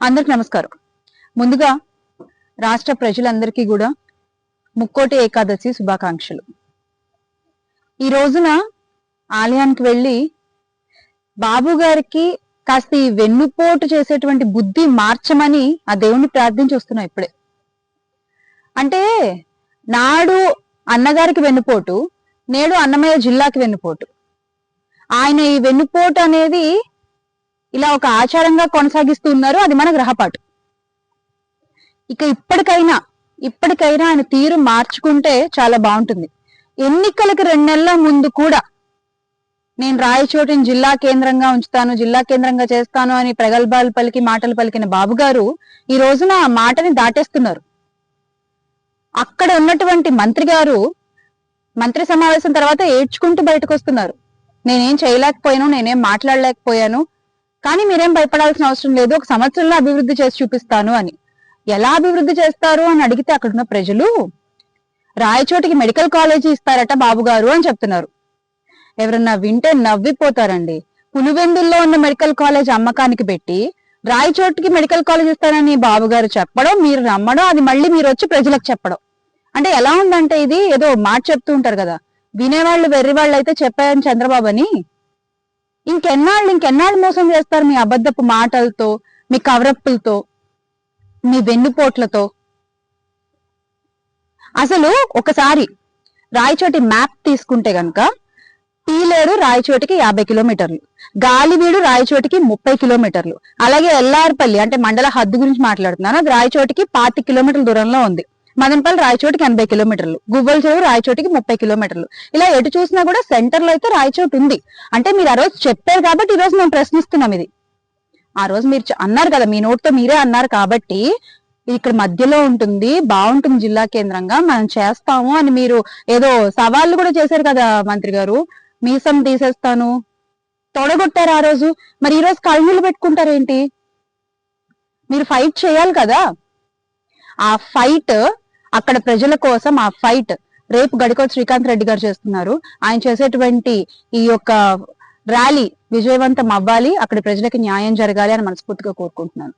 అందరికి నమస్కారం. ముందుగా రాష్ట్ర ప్రజలందరికీ కూడా ముక్కోటి ఏకాదశి శుభాకాంక్షలు. ఈ రోజున ఆలయానికి వెళ్ళి బాబు గారికి కాస్త ఈ వెన్నుపోటు చేసేటువంటి బుద్ధి మార్చమని ఆ దేవుణ్ణి ప్రార్థించి వస్తున్నాం ఇప్పుడే. అంటే నాడు అన్నగారికి వెన్నుపోటు నేడు అన్నమయ్య జిల్లాకి వెన్నుపోటు. ఆయన ఈ వెన్నుపోటు అనేది ఇలా ఒక ఆచారంగా కొనసాగిస్తూ ఉన్నారు. అది మన గ్రహపాటు. ఇక ఇప్పటికైనా ఇప్పటికైనా ఆయన తీరు మార్చుకుంటే చాలా బాగుంటుంది. ఎన్నికలకు రెండు నెలల ముందు కూడా నేను రాయచోటిని జిల్లా కేంద్రంగా ఉంచుతాను జిల్లా కేంద్రంగా చేస్తాను అని ప్రగల్భాలు పలికి మాటలు పలికిన బాబు గారు ఈ రోజున ఆ మాటని దాటేస్తున్నారు. అక్కడ ఉన్నటువంటి మంత్రి గారు మంత్రి సమావేశం తర్వాత ఏడ్చుకుంటూ బయటకు వస్తున్నారు. నేనేం చేయలేకపోయాను నేనేం మాట్లాడలేకపోయాను కానీ మీరేం భయపడాల్సిన అవసరం లేదు. ఒక సంవత్సరంలో అభివృద్ధి చేసి చూపిస్తాను అని. ఎలా అభివృద్ధి చేస్తారు అని అడిగితే అక్కడున్న ప్రజలు రాయచోటికి మెడికల్ కాలేజీ ఇస్తారట బాబు గారు అని చెప్తున్నారు. ఎవరన్నా వింటే నవ్విపోతారండి. పులివెందుల్లో ఉన్న మెడికల్ కాలేజ్ అమ్మకానికి పెట్టి రాయచోటికి మెడికల్ కాలేజ్ ఇస్తానని బాబు గారు చెప్పడం మీరు నమ్మడం అది మళ్ళీ మీరు వచ్చి ప్రజలకు చెప్పడం. అంటే ఎలా ఉందంటే ఇది ఏదో మాట చెప్తూ ఉంటారు కదా. వినేవాళ్ళు వెర్రి వాళ్ళు అయితే చెప్పారని చంద్రబాబు అని. ఇంకెన్నాళ్ళు ఇంకెన్నాళ్ళు మోసం చేస్తారు మీ అబద్ధపు మాటలతో మీ కవరప్పులతో మీ వెన్నుపోట్లతో? అసలు ఒకసారి రాయచోటి మ్యాప్ తీసుకుంటే గనక పీలేరు రాయచోటికి యాభై కిలోమీటర్లు గాలివీడు రాయచోటికి ముప్పై కిలోమీటర్లు అలాగే ఎల్లార్పల్లి అంటే మండల హద్దు గురించి మాట్లాడుతున్నాను అది రాయచోటికి పాతి కిలోమీటర్ల దూరంలో ఉంది. మదనపల్లి రాయచోటికి ఎనభై కిలోమీటర్లు గువ్వల చెరువు రాయచోటికి ముప్పై కిలోమీటర్లు. ఇలా ఎటు చూసినా కూడా సెంటర్లో అయితే రాయచోటి ఉంది. అంటే మీరు ఆ రోజు చెప్పారు కాబట్టి ఈ రోజు మేము ప్రశ్నిస్తున్నాం ఇది. ఆ రోజు మీరు చె- అన్నారు కదా మీ నోట్తో మీరే అన్నారు కాబట్టి ఇక్కడ మధ్యలో ఉంటుంది బాగుంటుంది జిల్లా కేంద్రంగా మనం చేస్తాము అని మీరు ఏదో సవాళ్ళు కూడా చేశారు కదా మంత్రి గారు. మీసం తీసేస్తాను. తొడగొట్టారు ఆ రోజు. మరి ఈ రోజు కళ్ళనీళ్ళు పెట్టుకుంటారేంటి? మీరు ఫైట్ చేయాలి కదా. ఆ ఫైట్ అక్కడ ప్రజల కోసం ఆ ఫైట్ రేపు గడికోట శ్రీకాంత్ రెడ్డి గారు చేస్తున్నారు. ఆయన చేసేటువంటి ఈ యొక్క ర్యాలీ విజయవంతం అవ్వాలి. అక్కడ ప్రజలకు న్యాయం జరగాలి అని మనస్ఫూర్తిగా కోరుకుంటున్నాను.